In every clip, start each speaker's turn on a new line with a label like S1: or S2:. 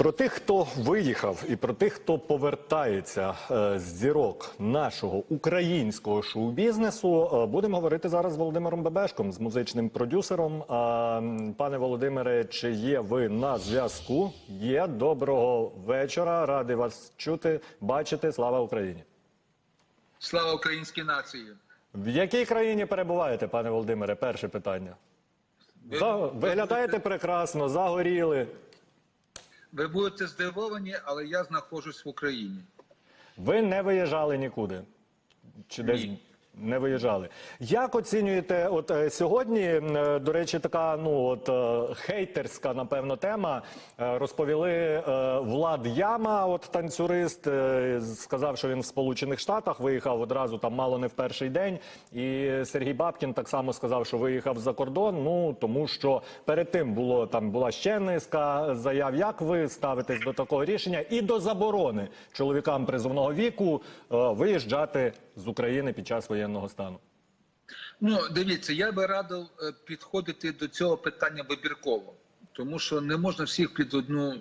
S1: Про тих, хто виїхав, і про тих, хто повертається е, з зірок нашого українського шоу-бізнесу, е, будемо говорити зараз з Володимиром Бебешком, з музичним продюсером. Пане Володимире, чи є ви на зв'язку? Є доброго вечора. Радий вас чути, бачити. Слава Україні!
S2: Слава українській нації.
S1: В якій країні перебуваєте, пане Володимире? Перше питання. За... Виглядаєте прекрасно, загоріли.
S2: Ви будете здивовані, але я знаходжусь в Україні.
S1: Ви не виїжджали нікуди? Чи десь
S2: Ні.
S1: Не виїжджали? Як оцінюєте, от е, сьогодні, е, до речі, така ну от е, хейтерська, напевно, тема. Розповіли Влад Яма, от танцюрист, сказав, що він в Сполучених Штатах виїхав одразу там мало не в перший день. І Сергій Бабкін так само сказав, що виїхав за кордон. Ну тому що перед тим було там була ще низка заяв. Як ви ставитесь до такого рішення і до заборони чоловікам призовного віку виїжджати з України під час воєнного стану?
S2: Ну, дивіться, я би радив е, підходити до цього питання вибірково, тому що не можна всіх під одну е,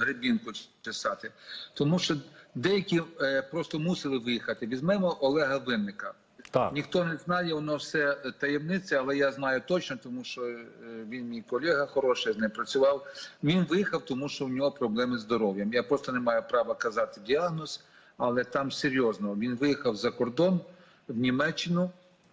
S2: гребінку чесати. Тому що деякі е, просто мусили виїхати. Візьмемо Олега Винника.
S1: Так.
S2: Ніхто не знає, воно все таємниця, але я знаю точно, тому що е, він мій колега хороший, з ним працював. Він виїхав, тому що в нього проблеми з здоров'ям. Я просто не маю права казати діагноз, але там серйозно. Він виїхав за кордон в Німеччину,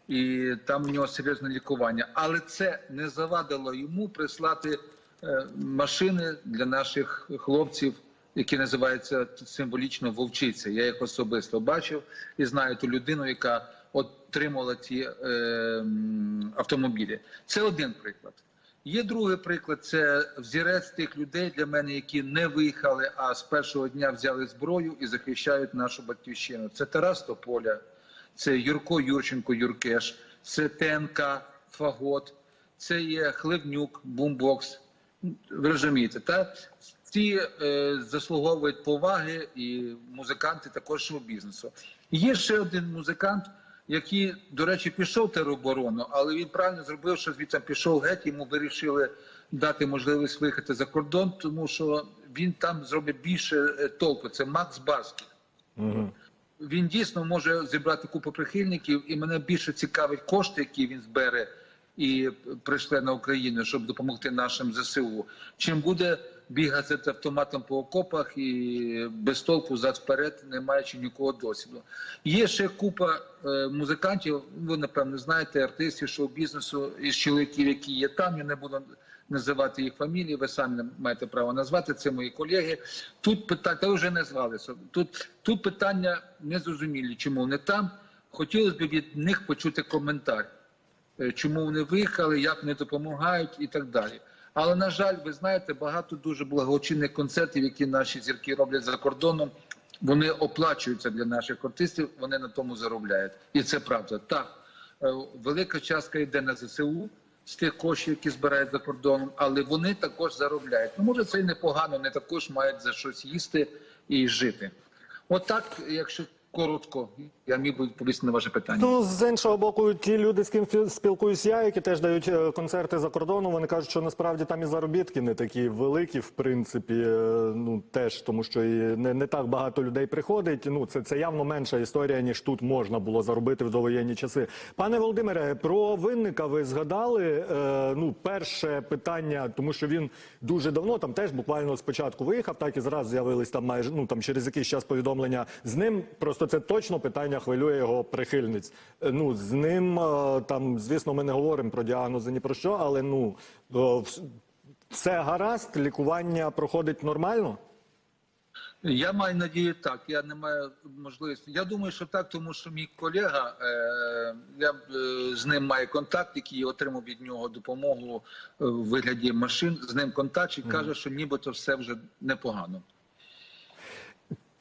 S2: і там у нього серйозне лікування. Але це не завадило йому прислати е, машини для наших хлопців які називаються символічно вовчиця. Я їх особисто бачив і знаю ту людину, яка отримала ці е, автомобілі. Це один приклад. Є другий приклад це взірець тих людей для мене, які не виїхали, а з першого дня взяли зброю і захищають нашу батьківщину. Це Тарас Тополя, це Юрко Юрченко Юркеш, це ТНК Фагот, це є Хливнюк, Бумбокс. Ви розумієте, та ці е, заслуговують поваги і музиканти також шоу-бізнесу. Є ще один музикант, який, до речі, пішов в тероборону, але він правильно зробив, що звідси пішов геть. Йому вирішили дати можливість виїхати за кордон, тому що він там зробить більше е, толку. Це Макс Барський.
S1: Угу.
S2: Він дійсно може зібрати купу прихильників, і мене більше цікавить кошти, які він збере і прийшли на Україну, щоб допомогти нашим ЗСУ. Чим буде бігати автоматом по окопах і без толку зад вперед, не маючи нікого досвіду. Є ще купа е, музикантів. Ви напевно знаєте, артистів шоу-бізнесу із чоловіків, які є там. Я не буду називати їх фамілії. Ви самі маєте право назвати. Це мої колеги. Тут питання та ви вже назвалися. Тут тут питання незрозумілі, чому вони там. Хотілося б від них почути коментар. Е, чому вони виїхали, як вони допомагають і так далі. Але на жаль, ви знаєте, багато дуже благочинних концертів, які наші зірки роблять за кордоном. Вони оплачуються для наших артистів, вони на тому заробляють, і це правда. Так е, велика частка йде на ЗСУ з тих коштів, які збирають за кордоном, але вони також заробляють. Ну може це і непогано, вони також мають за щось їсти і жити. Отак, якщо коротко, я міг би відповісти на ваше питання.
S1: Ну, з іншого боку, ті люди, з ким спілкуюсь я, які теж дають е, концерти за кордоном, вони кажуть, що насправді там і заробітки не такі великі, в принципі, е, ну теж тому, що і не, не так багато людей приходить. Ну це, це явно менша історія, ніж тут можна було заробити в довоєнні часи. Пане Володимире, про винника ви згадали. Е, ну, перше питання, тому що він дуже давно там теж буквально спочатку виїхав, так і зразу з'явились там майже ну там через якийсь час повідомлення з ним. Просто це точно питання хвилює його прихильниць. Е, Ну з ним е, там, звісно, ми не говоримо про діагнози ні про що, але ну е, все гаразд, лікування проходить нормально.
S2: Я маю надію, так. Я не маю можливості. Я думаю, що так, тому що мій колега, е, я е, з ним маю контакт, який отримав від нього допомогу в вигляді машин. З ним контакт і каже, що нібито все вже непогано.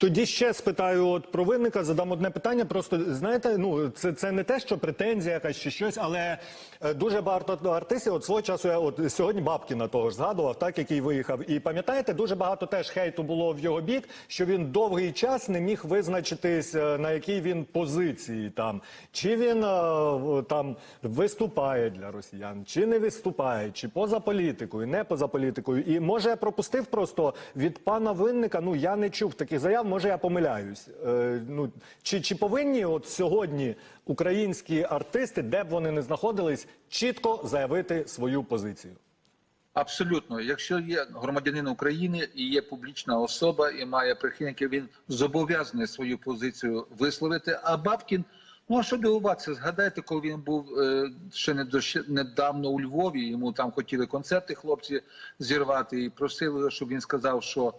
S1: Тоді ще спитаю от про винника, задам одне питання. Просто знаєте, ну це, це не те, що претензія якась чи щось, але е, дуже багато артистів. От свого часу я от сьогодні Бабкіна того ж згадував, так який виїхав. І пам'ятаєте, дуже багато теж хейту було в його бік, що він довгий час не міг визначитись е, на якій він позиції там, чи він е, там виступає для росіян, чи не виступає, чи поза політикою, не поза політикою. І може я пропустив просто від пана винника. Ну я не чув таких заяв. Може я помиляюсь. Е, ну чи, чи повинні от сьогодні українські артисти, де б вони не знаходились, чітко заявити свою позицію?
S2: Абсолютно, якщо є громадянин України і є публічна особа і має прихильників, він зобов'язаний свою позицію висловити. А Бабкін, ну а що дивуватися? Згадайте, коли він був е, ще недавно у Львові. Йому там хотіли концерти хлопці зірвати і просили, щоб він сказав, що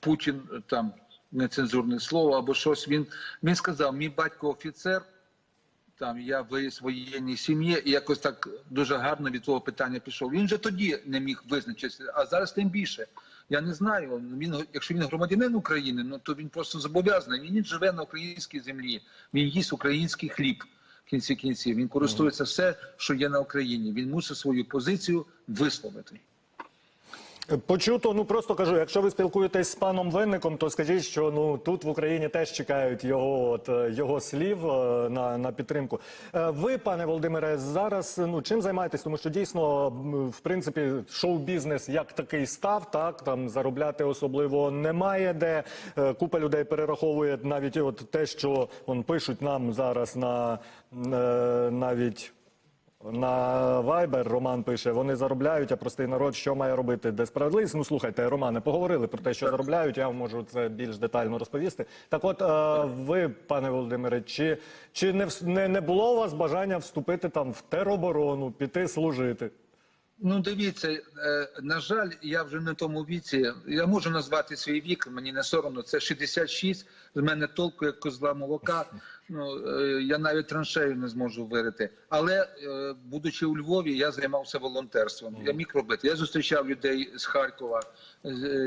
S2: Путін е, там нецензурне слово або щось. Він він сказав: мій батько офіцер. Там я виріс в воєнній сім'ї і якось так дуже гарно від того питання пішов. Він же тоді не міг визначитися, а зараз тим більше. Я не знаю. Він якщо він громадянин України, ну то він просто зобов'язаний. Він живе на українській землі. Він їсть український хліб. В кінці кінців він користується все, що є на Україні. Він мусить свою позицію висловити.
S1: Почуто, ну просто кажу, якщо ви спілкуєтесь з паном Винником, то скажіть, що ну тут в Україні теж чекають його от е, його слів е, на, на підтримку. Е, Ви, пане Володимире, зараз ну чим займаєтесь? Тому що дійсно, в принципі, шоу-бізнес як такий став, так там заробляти особливо немає де. Купа людей перераховує навіть от те, що он пишуть нам зараз на навіть. На Viber Роман пише, вони заробляють, а простий народ що має робити? Де справедливість? Ну слухайте, Романе, поговорили про те, що заробляють. Я вам можу це більш детально розповісти. Так, от е, ви, пане Володимире, чи, чи не, не, не було у вас бажання вступити там в тероборону, піти служити?
S2: Ну, дивіться, е, на жаль, я вже в тому віці. Я можу назвати свій вік, мені не соромно. Це 66, З мене толку як козла молока. Ну е, я навіть траншею не зможу вирити. Але е, будучи у Львові, я займався волонтерством. Я міг робити. Я зустрічав людей з Харкова,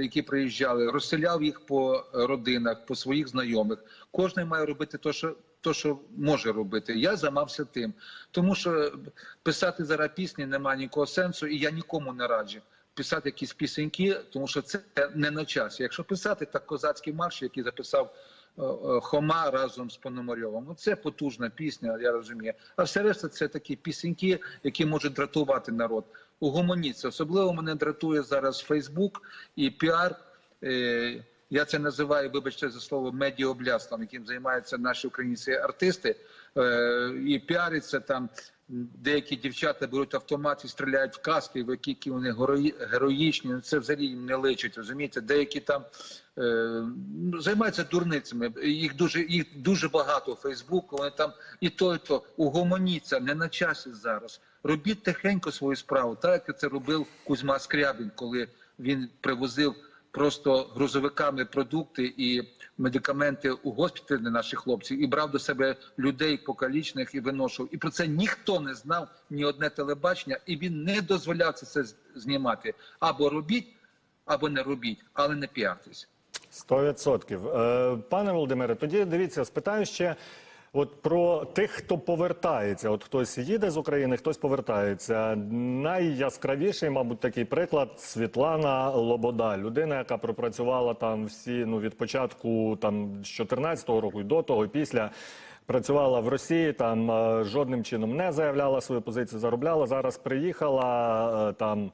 S2: які приїжджали, розселяв їх по родинах, по своїх знайомих. Кожен має робити те, що то, що може робити. Я займався тим, тому що писати зараз пісні немає ніякого сенсу, і я нікому не раджу. Писати якісь пісеньки, тому що це не на часі. Якщо писати так козацький марш, який записав е, е, Хома разом з Пономарьовим, ну це потужна пісня, я розумію. А все решта це такі пісеньки, які можуть дратувати народ. Угомоніться. Особливо мене дратує зараз Фейсбук і піар. Я це називаю, вибачте за слово, медіоблядством, яким займаються наші українські артисти. Е, і піариться там. Деякі дівчата беруть автомат і стріляють в каски, в які, вони герої, героїчні. Ну, Це взагалі їм не личить. Розумієте, деякі там е, ну, займаються дурницями. Їх дуже їх дуже багато Фейсбуку. Вони там і то, і то угомоніться, не на часі зараз. Робіть тихенько свою справу, так як це робив Кузьма Скрябін, коли він привозив просто грузовиками продукти і медикаменти у госпіталі для наших хлопців і брав до себе людей покалічних і виношував. І про це ніхто не знав, ні одне телебачення, і він не дозволяв це знімати. Або робіть, або не робіть, але не піартесь.
S1: Сто відсотків. Е, Пане Володимире, тоді дивіться, спитаю ще от про тих, хто повертається. От хтось їде з України, хтось повертається. Найяскравіший, мабуть, такий приклад Світлана Лобода, людина, яка пропрацювала там всі ну від початку там з 14-го року і до того, і після. Працювала в Росії, там е, жодним чином не заявляла свою позицію, заробляла. Зараз приїхала е, там.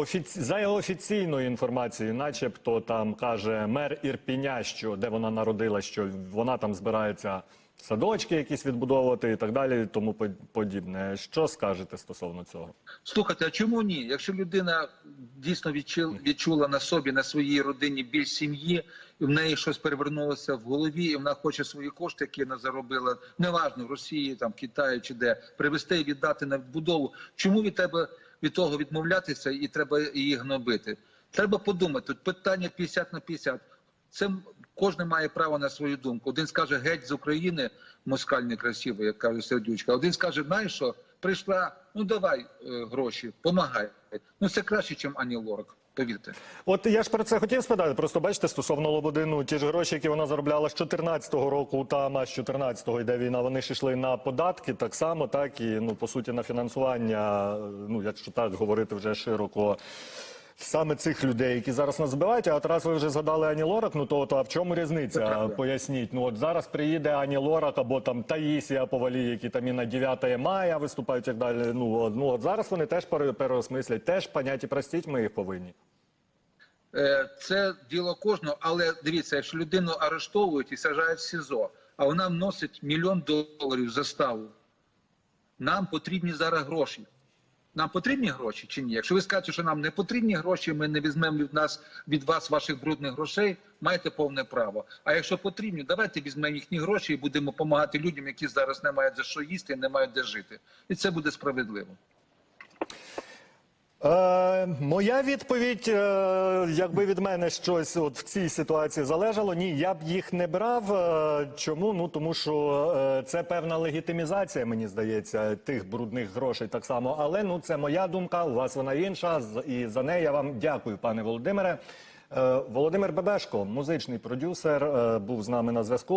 S1: Офіці... За офіційною інформацією, начебто там каже мер Ірпіня, що де вона народила, що вона там збирається садочки якісь відбудовувати і так далі, тому по- подібне. Що скажете стосовно цього?
S2: Слухайте, а чому ні? Якщо людина дійсно відчула, відчула на собі, на своїй родині біль сім'ї, і в неї щось перевернулося в голові, і вона хоче свої кошти, які вона заробила, неважно в Росії, там Китаї чи де, привезти і віддати на відбудову. Чому від тебе від того відмовлятися і треба її гнобити? Треба подумати. Тут питання 50 на 50. Це кожен має право на свою думку. Один скаже геть з України, москаль некрасивий, як каже Сердючка. Один скаже, знаєш що, прийшла, ну давай е, гроші, помагай. Ну це краще, ніж Ані Лорак. Повірте.
S1: От я ж про це хотів спитати. Просто бачите, стосовно Лободину, ті ж гроші, які вона заробляла з 14-го року, там а з 14-го йде війна, вони ж йшли на податки так само, так і ну по суті на фінансування. Ну якщо так говорити вже широко. Саме цих людей, які зараз нас збивають, а от раз ви вже згадали Ані Лорак, ну то, то а в чому різниця? Поясніть. Ну от зараз приїде Ані Лорак або там Таїсія Повалі, які там і на 9 мая виступають і так далі. Ну, от, ну от зараз вони теж пере- переосмислять, теж поняття простіть, ми їх повинні.
S2: Е, Це діло кожного, але дивіться, якщо людину арештовують і сажають в СІЗО, а вона вносить мільйон доларів заставу, нам потрібні зараз гроші. Нам потрібні гроші чи ні? Якщо ви скажете, що нам не потрібні гроші, ми не візьмемо від нас від вас ваших брудних грошей, маєте повне право. А якщо потрібні, давайте візьмемо їхні гроші і будемо допомагати людям, які зараз не мають за що їсти і не мають де жити. І це буде справедливо.
S1: Е, моя відповідь, е, якби від мене щось от в цій ситуації залежало, ні, я б їх не брав. Е, чому? Ну тому що е, це певна легітимізація, мені здається, тих брудних грошей так само. Але ну це моя думка. У вас вона інша. І за неї я вам дякую, пане Володимире. Е, Володимир Бебешко, музичний продюсер, е, був з нами на зв'язку.